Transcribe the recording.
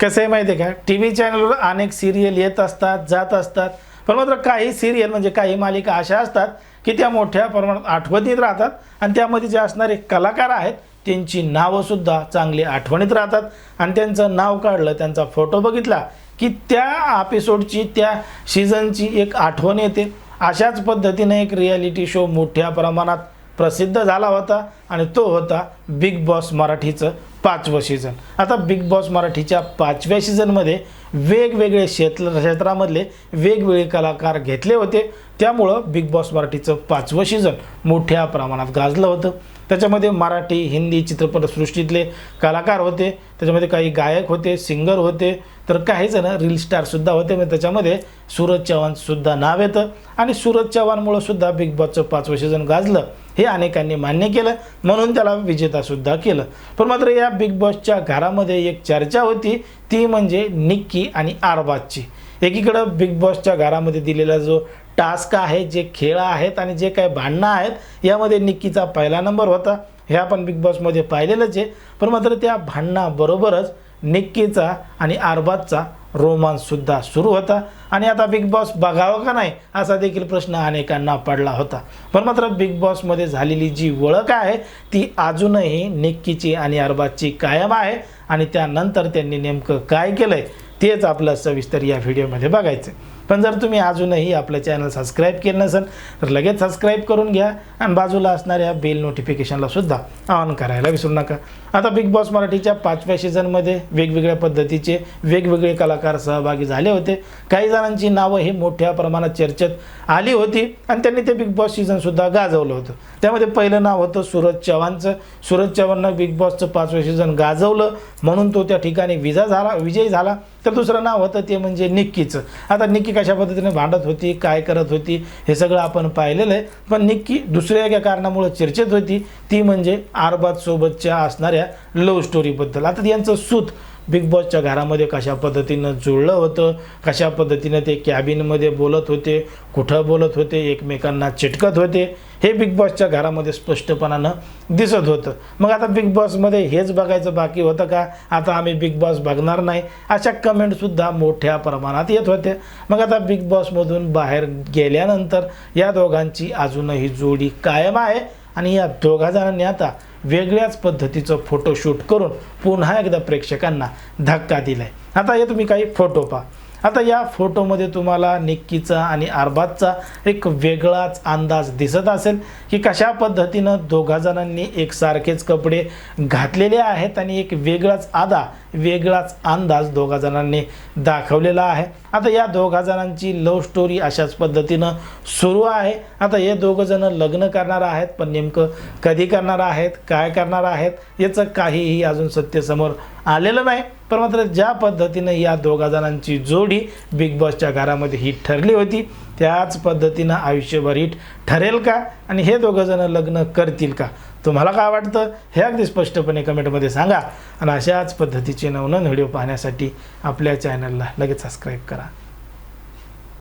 कसं आहे माहिती आहे का टी व्ही चॅनलवर अनेक सिरियल येत असतात जात असतात. पण मात्र काही सिरियल म्हणजे काही मालिका अशा असतात की त्या मोठ्या प्रमाणात आठवणीत राहतात आणि त्यामध्ये जे असणारे कलाकार आहेत त्यांची नावंसुद्धा चांगली आठवणीत राहतात. आणि त्यांचं नाव काढलं त्यांचा फोटो बघितला की त्या एपिसोडची त्या सीझनची एक आठवण येते. अशाच पद्धतीने एक रियालिटी शो मोठ्या प्रमाणात प्रसिद्ध झाला होता आणि तो होता बिग बॉस मराठीचं पाचवं सीझन आता बिग बॉस मराठीच्या पाचव्या सीझनमध्ये वेगवेगळे क्षेत्र क्षेत्रामधले वेगवेगळे कलाकार घेतले होते. त्यामुळं बिग बॉस मराठीचं पाचवं सीझन मोठ्या प्रमाणात गाजलं होतं. त्याच्यामध्ये मराठी हिंदी चित्रपटसृष्टीतले कलाकार होते. त्याच्यामध्ये काही गायक होते सिंगर होते तर काही जण रील स्टारसुद्धा होते. मग त्याच्यामध्ये सूरज चव्हाणसुद्धा नाव येतं. आणि सूरज चव्हाणमुळं सुद्धा बिग बॉसचं पाचवं सीझन गाजलं. हे अनेकांनी मान्य केलं. म्हणून त्याला विजेतासुद्धा केलं. पण मात्र या बिग बॉसच्या घरामध्ये एक चर्चा होती. ती म्हणजे निक्की आणि आरबाजची. एकीकडं बिग बॉसच्या घरामध्ये दिलेला जो टास्क आहे जे खेळ आहेत आणि जे काही भांडणं आहेत यामध्ये निक्कीचा पहिला नंबर होता. हे आपण बिग बॉसमध्ये पाहिलेलंच आहे. पण मात्र त्या भांडणाबरोबरच निक्कीचा आणि आरबाजचा रोमांससुद्धा सुरू होता. आणि आता बिग बॉस बघावं का नाही असा देखील प्रश्न अनेकांना पडला होता. पण मात्र बिग बॉसमध्ये झालेली जी ओळख आहे ती अजूनही निक्कीची आणि अरबाजची कायम आहे. आणि त्यानंतर त्यांनी नेमकं काय केलं आहे तेच आपलं सविस्तर या व्हिडिओमध्ये बघायचं पण जर तुम्ही अजूनही आपलं चॅनल सबस्क्राईब केलं नसेल तर लगेच सबस्क्राईब करून घ्या आणि बाजूला असणाऱ्या बेल नोटिफिकेशनला सुद्धा ऑन करायला विसरू नका. आता बिग बॉस मराठीच्या पाचव्या सीझनमध्ये वेगवेगळ्या पद्धतीचे वेगवेगळे कलाकार सहभागी झाले होते. काही जणांची नावं ही मोठ्या प्रमाणात चर्चेत आली होती आणि त्यांनी ते बिग बॉस सीझनसुद्धा गाजवलं होतं. त्यामध्ये पहिलं नाव होतं सूरज चव्हाणचं. सूरज चव्हाणनं बिग बॉसचं पाचवं सीझन गाजवलं. म्हणून तो त्या ठिकाणी विजा झाला विजयी झाला. तर दुसरं नाव होतं ते म्हणजे निक्कीचं. आता निक्की कशा पद्धतीने भांडत होती काय करत होती हे सगळं आपण पाहिलेलं आहे. पण निक्की दुसऱ्या एका कारणामुळं चर्चेत होती. ती म्हणजे आरबाद सोबतच्या असणाऱ्या लव्ह स्टोरीबद्दल. आता यांचं सूत बिग बॉसच्या घरामध्ये कशा पद्धतीनं जुळलं होतं कशा पद्धतीनं ते कॅबिनमध्ये बोलत होते कुठं बोलत होते एकमेकांना चिटकत होते हे बिग बॉसच्या घरामध्ये स्पष्टपणानं दिसत होतं. मग आता बिग बॉसमध्ये हेच बघायचं बाकी होतं का? आता आम्ही बिग बॉस बघणार नाही. अशा कमेंटसुद्धा मोठ्या प्रमाणात येत होते मग आता बिग बॉसमधून बाहेर गेल्यानंतर या दोघांची अजूनही जोडी कायम आहे. आणि या दोघा जणांनी आता वेगळ्याच पद्धतीचं फोटोशूट करून पुन्हा एकदा प्रेक्षकांना धक्का दिलाय. आता हे तुम्ही काही फोटो पहा. आता या फोटोमध्ये तुम्हाला निक्कीचा आणि अरबाजचा एक वेगळाच अंदाज दिसत असेल की कशा पद्धतीनं दोघा जणांनी एकसारखेच कपडे घातलेले आहेत आणि एक वेगळाच आदा वेगळाच अंदाज दोघा जणांनी दाखवलेला आहे. आता या दोघा जणांची लव्ह स्टोरी अशाच पद्धतीनं सुरू आहे. आता हे दोघं जण लग्न करणार आहेत पण नेमकं कधी करणार आहेत काय करणार आहेत याचं काहीही अजून सत्य समोर आलेलं नाही. पण मात्र ज्या पद्धतीनं या दोघा जणांची जोडी बिग बॉसच्या घरामध्ये ही ठरली होती त्याच पद्धतीनं आयुष्यभर ही ठरेल का? आणि हे दोघं जण लग्न करतील का? तुम्हाला काय वाटतं? हे अगदी स्पष्टपणे कमेंटमध्ये सांगा. आणि अशाच पद्धतीचे नवनवीन व्हिडिओ पाहण्यासाठी आपल्या चॅनलला लगेच सबस्क्राईब करा.